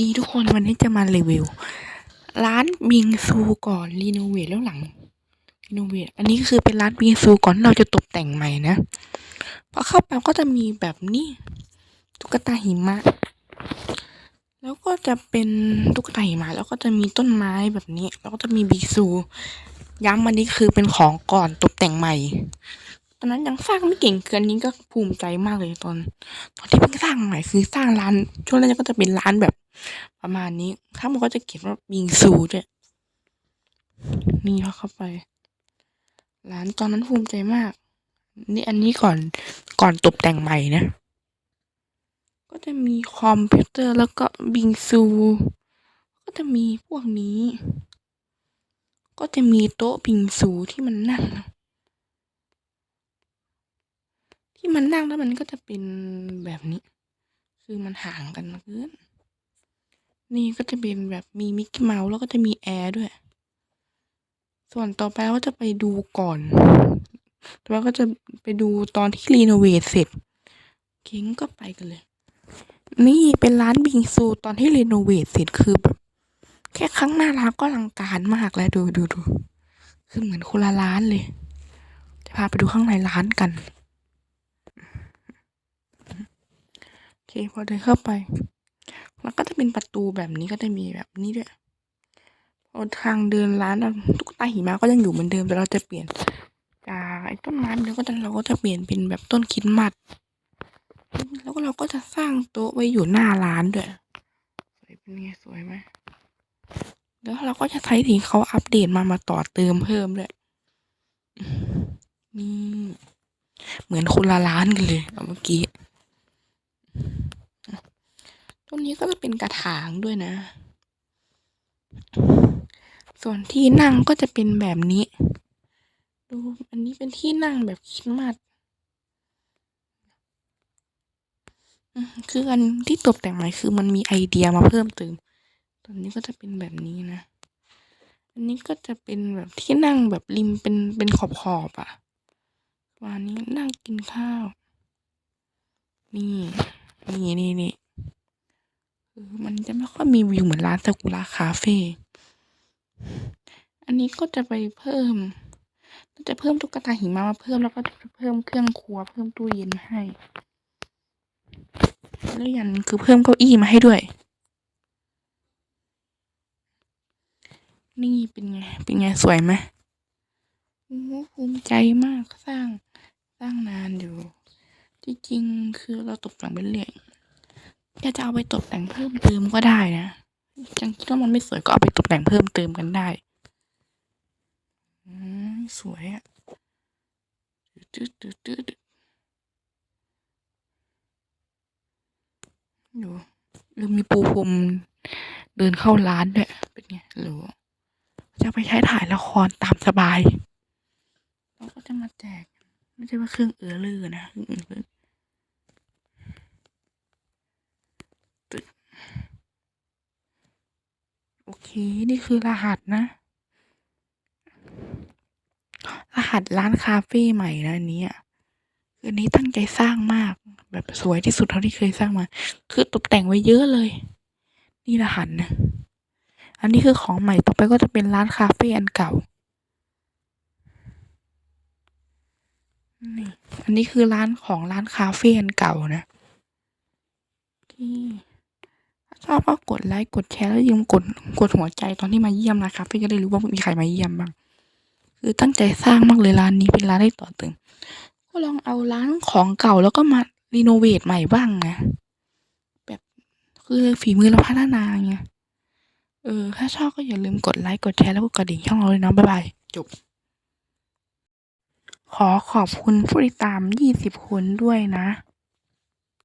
ดีทุกคนวันนี้จะมารีวิว ร้านบิงซูก่อนรีโนเวทแล้วหลังรีโนเวทอันนี้คือเป็นร้านบิงซูก่อนเราจะตกแต่งใหม่นะพอเข้าไปก็จะมีแบบนี้ตุ๊กตาหิมะ แล้วก็จะเป็นตุ๊กตาหิมะแล้วก็จะมีต้นไม้แบบนี้ แล้วก็จะมีบิงซู ย้ำอันนี้คือเป็นของก่อนตกแต่งใหม่ตอนนั้นยังสร้างไม่เก่งเกินนี้ก็ภูมิใจมากเลยตอน ตอนที่เพิ่งสร้างใหม่คือสร้างร้าน ช่วงแรกก็จะเป็นร้านแบบ ประมาณนี้ถ้ามันก็จะเขียนว่าบิงซูด้วยนี่เขาเข้าไป ร้านตอนนั้นภูมิใจมาก นี่อันนี้ก่อนก่อนตกแต่งใหม่นะ ก็จะมีคอมพิวเตอร์แล้วก็บิงซู ก็จะมีพวกนี้ ก็จะมีโต๊ะบิงซูที่มันนั่ง ที่มันนั่งแล้วมันก็จะเป็นแบบนี้ คือมันห่างกันเกิน นี่ก็จะเป็นแบบมีมิกกี้เมาส์แล้วก็จะมีแอร์ด้วย ส่วนต่อไปเราก็จะไปดูก่อนต่อไปก็จะไปดูตอนที่รีโนเวทเสร็จเค้งก็ไปกันเลย นี่เป็นร้านบิงซูตอนที่รีโนเวทเสร็จคือแบบแค่ข้างหน้าร้านก็ลังการมากแล้วดูดูดูคือเหมือนคนละร้านเลย จะพาไปดูข้างในร้านกัน โอเคพอเดินเข้าไป เป็นประตูแบบนี้ก็จะมีแบบนี้ด้วยพอทางเดินร้านตุ๊กตาหิมะก็ยังอยู่เหมือนเดิม แต่เราจะเปลี่ยนจากไอ้ต้นไม้แล้วก็จะเราก็จะเปลี่ยนเป็นแบบต้นคิดมัด แล้วก็เราก็จะสร้างโต๊ะไว้อยู่หน้าร้านด้วยสวยเป็นไงสวยไหมแล้วเราก็จะใช้ที่เขาอัปเดตมามาต่อเติมเพิ่มด้วยนี่เหมือนคนละร้านกันเลยเมื่อกี้ ตรง นี้ก็จะเป็นกระถางด้วยนะ ส่วนที่นั่งก็จะเป็นแบบนี้ ดูอันนี้เป็นที่นั่งแบบคิดมัดคืออันที่ตกแต่งใหม่คือมันมีไอเดียมาเพิ่มเติมตอนนี้ก็จะเป็นแบบนี้นะ อันนี้ก็จะเป็นแบบที่นั่งแบบริมเป็นเป็นขอบขอบๆอะ่ะประมาณนี้นั่งกินข้าว นี่ นี่นี่นี่ มันจะไม่ค่อยมีวิวเหมือนร้านซากุระคาเฟ่ อันนี้ก็จะไปเพิ่ม ก็จะเพิ่มตุ๊กตาหิมะมาเพิ่มแล้วก็จะเพิ่มเครื่องครัว เพิ่มตู้เย็นให้ แล้วย่างหนึ่งคือเพิ่มเก้าอี้มาให้ด้วย นี่เป็นไง เป็นไงสวยไหมโอ้โหภูมิใจมากสร้าง สร้างนานอยู่ จริงๆ คือเราตกแต่งเป็นเรื่อย อยากจะเอาไปตกแต่งเพิ่มเติมก็ได้นะจังคิดว่ามันไม่สวยก็เอาไปตกแต่งเพิ่มเติมกันได้อืมสวยอะตืดตืดตืดตืดดูเริ่มมีปูพรมเดินเข้าร้านด้วยเป็นไงหรือจะไปใช้ถ่ายละครตามสบาย เราก็จะมาแจก ไม่ใช่ว่าเครื่องเอือลือนะเครื่องเอือลือตึ๊ดโอ เค นี่คือรหัสนะ รหัสร้านคาเฟ่ใหม่นะอันนี้อะคืออันนี้ตั้งใจสร้างมาก แบบสวยที่สุดเท่าที่เคยสร้างมา คือตกแต่งไว้เยอะเลย นี่รหัสนะ อันนี้คือของใหม่ต่อไปก็จะเป็นร้านคาเฟ่อันเก่านี่อันนี้คือร้านของร้านคาเฟ่อันเก่านะที่ ชอบก็กดไลค์กดแชร์แล้วยังกดกดหัวใจตอนที่มาเยี่ยมนะครับ เพื่อจะได้รู้ว่ามีใครมาเยี่ยมบ้าง คือตั้งใจสร้างมากเลยร้านนี้เป็นร้านได้ต่อเติมก็ลองเอาร้านของเก่าแล้วก็มารีโนเวทใหม่บ้างนะแบบคือฝีมือเราพัฒนาไงเออ ถ้าชอบก็อย่าลืมกดไลค์กดแชร์แล้วก็กระดิ่งช่องเราเลยนะบ๊ายบายจบขอขอบคุณผู้ติดตาม 20 คนด้วยนะ